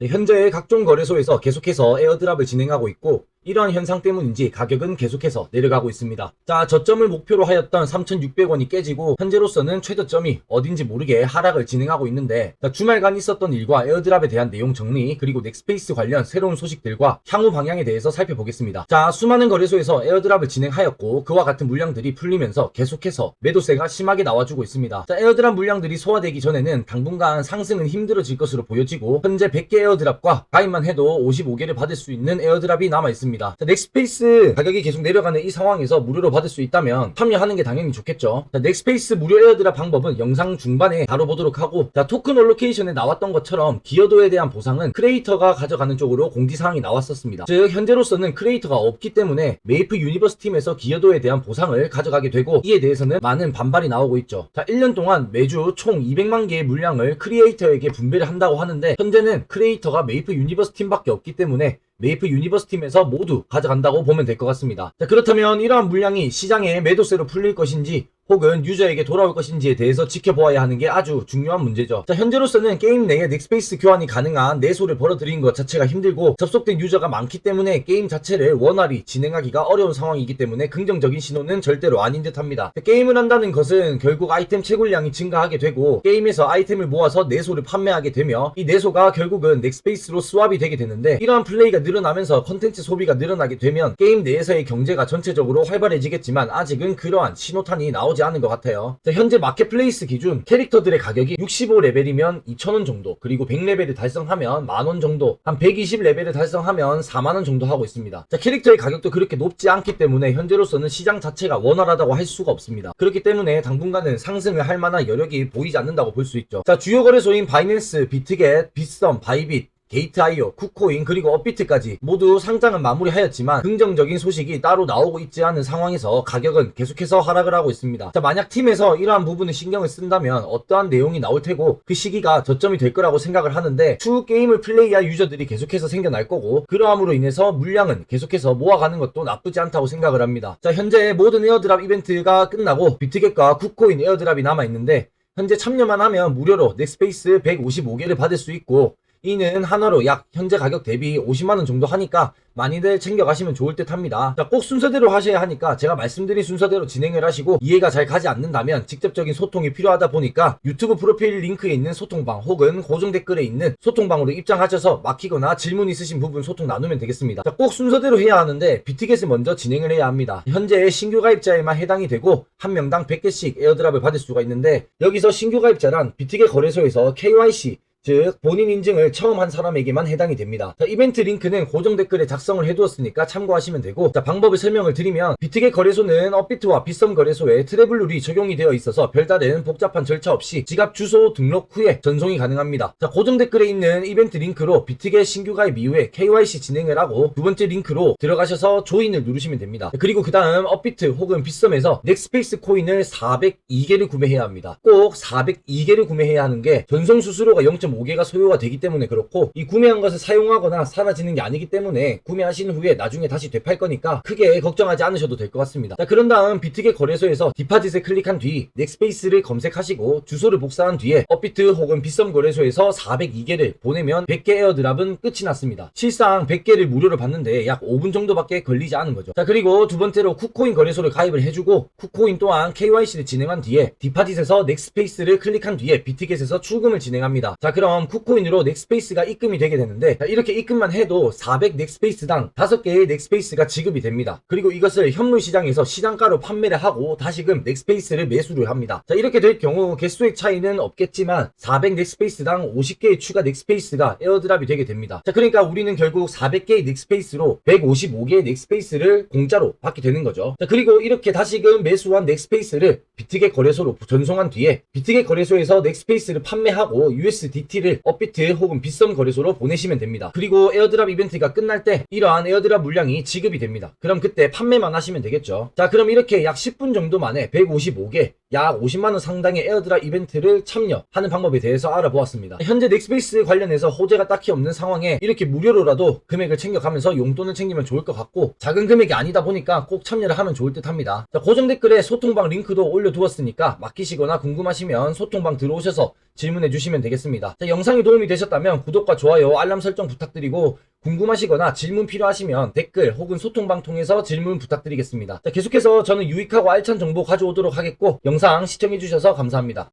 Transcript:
네, 현재 각종 거래소에서 계속해서 에어드랍을 진행하고 있고 이러한 현상 때문인지 가격은 계속해서 내려가고 있습니다. 자, 저점을 목표로 하였던 3,600원이 깨지고 현재로서는 최저점이 어딘지 모르게 하락을 진행하고 있는데 자, 주말간 있었던 일과 에어드랍에 대한 내용 정리 그리고 넥스페이스 관련 새로운 소식들과 향후 방향에 대해서 살펴보겠습니다. 자, 수많은 거래소에서 에어드랍을 진행하였고 그와 같은 물량들이 풀리면서 계속해서 매도세가 심하게 나와주고 있습니다. 자, 에어드랍 물량들이 소화되기 전에는 당분간 상승은 힘들어질 것으로 보여지고 현재 100개 에어드랍과 가입만 해도 55개를 받을 수 있는 에어드랍이 남아 있습니다. 자, 넥스페이스 가격이 계속 내려가는 이 상황에서 무료로 받을 수 있다면 참여하는 게 당연히 좋겠죠. 자, 넥스페이스 무료 에어드랍 방법은 영상 중반에 다뤄보도록 하고 자, 토큰 올로케이션에 나왔던 것처럼 기여도에 대한 보상은 크리에이터가 가져가는 쪽으로 공지사항이 나왔었습니다. 즉 현재로서는 크리에이터가 없기 때문에 메이프 유니버스 팀에서 기여도에 대한 보상을 가져가게 되고 이에 대해서는 많은 반발이 나오고 있죠. 자, 1년 동안 매주 총 200만 개의 물량을 크리에이터에게 분배를 한다고 하는데 현재는 크리에이터가 메이프 유니버스 팀밖에 없기 때문에 메이프 유니버스 팀에서 모두 가져간다고 보면 될 것 같습니다. 자, 그렇다면 이러한 물량이 시장에 매도세로 풀릴 것인지 혹은 유저에게 돌아올 것인지에 대해서 지켜보아야 하는 게 아주 중요한 문제죠. 자, 현재로서는 게임 내에 넥스페이스 교환이 가능한 내소를 벌어들이는 것 자체가 힘들고 접속된 유저가 많기 때문에 게임 자체를 원활히 진행하기가 어려운 상황이기 때문에 긍정적인 신호는 절대로 아닌 듯 합니다. 자, 게임을 한다는 것은 결국 아이템 채굴량이 증가하게 되고 게임에서 아이템을 모아서 내소를 판매하게 되며 이 내소가 결국은 넥스페이스로 스왑이 되게 되는데 이러한 플레이가 늘어나면서 컨텐츠 소비가 늘어나게 되면 게임 내에서의 경제가 전체적으로 활발해지겠지만 아직은 그러한 신호탄이 나오 지 않은 것 같아요. 자, 현재 마켓플레이스 기준 캐릭터들의 가격이 65레벨이면 2,000원 정도, 그리고 100레벨을 달성하면 만원 정도, 한 120레벨을 달성하면 4만원 정도 하고 있습니다. 자, 캐릭터의 가격도 그렇게 높지 않기 때문에 현재로서는 시장 자체가 원활하다고 할 수가 없습니다. 그렇기 때문에 당분간은 상승을 할 만한 여력이 보이지 않는다고 볼 수 있죠. 자, 주요 거래소인 바이낸스, 비트겟, 빗썸, 바이빗, 게이트아이오, 쿠코인 그리고 업비트까지 모두 상장은 마무리하였지만 긍정적인 소식이 따로 나오고 있지 않은 상황에서 가격은 계속해서 하락을 하고 있습니다. 자 만약 팀에서 이러한 부분을 신경을 쓴다면 어떠한 내용이 나올 테고 그 시기가 저점이 될 거라고 생각을 하는데 추후 게임을 플레이할 유저들이 계속해서 생겨날 거고 그러함으로 인해서 물량은 계속해서 모아가는 것도 나쁘지 않다고 생각을 합니다. 자 현재 모든 에어드랍 이벤트가 끝나고 비트겟과 쿠코인 에어드랍이 남아 있는데 현재 참여만 하면 무료로 넥스페이스 155개를 받을 수 있고 이는 하나로 약 현재 가격 대비 50만원 정도 하니까 많이들 챙겨가시면 좋을 듯 합니다. 자, 꼭 순서대로 하셔야 하니까 제가 말씀드린 순서대로 진행을 하시고 이해가 잘 가지 않는다면 직접적인 소통이 필요하다 보니까 유튜브 프로필 링크에 있는 소통방 혹은 고정 댓글에 있는 소통방으로 입장하셔서 막히거나 질문 있으신 부분 소통 나누면 되겠습니다. 자, 꼭 순서대로 해야 하는데 비티겟을 먼저 진행을 해야 합니다. 현재 신규 가입자에만 해당이 되고 한 명당 100개씩 에어드랍을 받을 수가 있는데 여기서 신규 가입자란 비티겟 거래소에서 KYC 즉 본인 인증을 처음 한 사람에게만 해당이 됩니다. 자, 이벤트 링크는 고정 댓글에 작성을 해두었으니까 참고하시면 되고 자, 방법을 설명을 드리면 비트겟 거래소는 업비트와 빗썸 거래소에 트래블 룰이 적용이 되어 있어서 별다른 복잡한 절차 없이 지갑 주소 등록 후에 전송이 가능합니다. 자, 고정 댓글에 있는 이벤트 링크로 비트겟 신규 가입 이후에 KYC 진행을 하고 두 번째 링크로 들어가셔서 조인을 누르시면 됩니다. 그리고 그 다음 업비트 혹은 빗썸에서 넥스페이스 코인을 402개를 구매해야 합니다. 꼭 402개를 구매해야 하는 게 전송 수수료가 0. 5개가 소요가 되기 때문에 그렇고 이 구매한 것을 사용하거나 사라지는 게 아니기 때문에 구매하신 후에 나중에 다시 되팔 거니까 크게 걱정하지 않으셔도 될 것 같습니다. 자 그런 다음 비트겟 거래소에서 디파짓을 클릭한 뒤 넥스페이스를 검색하시고 주소를 복사한 뒤에 업비트 혹은 빗썸 거래소에서 402개를 보내면 100개 에어드랍은 끝이 났습니다. 실상 100개를 무료로 받는데 약 5분 정도밖에 걸리지 않은 거죠. 자 그리고 두 번째로 쿠코인 거래소를 가입을 해주고 쿠코인 또한 KYC를 진행한 뒤에 디파짓에서 넥스페이스를 클릭한 뒤에 비트겟에서 출금을 진행합니다. 자 그럼 쿠코인으로 넥스페이스가 입금이 되게 되는데 자, 이렇게 입금만 해도 400 넥스페이스당 5개의 넥스페이스가 지급이 됩니다. 그리고 이것을 현물 시장에서 시장가로 판매를 하고 다시금 넥스페이스를 매수를 합니다. 자 이렇게 될 경우 개수의 차이는 없겠지만 400 넥스페이스당 50개의 추가 넥스페이스가 에어드랍이 되게 됩니다. 자 그러니까 우리는 결국 400개의 넥스페이스로 155개의 넥스페이스를 공짜로 받게 되는 거죠. 자 그리고 이렇게 다시금 매수한 넥스페이스를 비트겟 거래소로 전송한 뒤에 비트겟 거래소에서 넥스페이스를 판매하고 USDT를 업비트 혹은 빗썸 거래소로 보내시면 됩니다. 그리고 에어드랍 이벤트가 끝날 때 이러한 에어드랍 물량이 지급이 됩니다. 그럼 그때 판매만 하시면 되겠죠. 자 그럼 이렇게 약 10분 정도 만에 155개 약 50만원 상당의 에어드랍 이벤트를 참여하는 방법에 대해서 알아보았습니다. 현재 넥스페이스 관련해서 호재가 딱히 없는 상황에 이렇게 무료로라도 금액을 챙겨가면서 용돈을 챙기면 좋을 것 같고 작은 금액이 아니다 보니까 꼭 참여를 하면 좋을 듯 합니다. 자, 고정 댓글에 소통방 링크도 올려두었으니까 맡기시거나 궁금하시면 소통방 들어오셔서 질문해 주시면 되겠습니다. 자, 영상이 도움이 되셨다면 구독과 좋아요, 알람 설정 부탁드리고 궁금하시거나 질문 필요하시면 댓글 혹은 소통방 통해서 질문 부탁드리겠습니다. 자, 계속해서 저는 유익하고 알찬 정보 가져오도록 하겠고 영상 시청해 주셔서 감사합니다.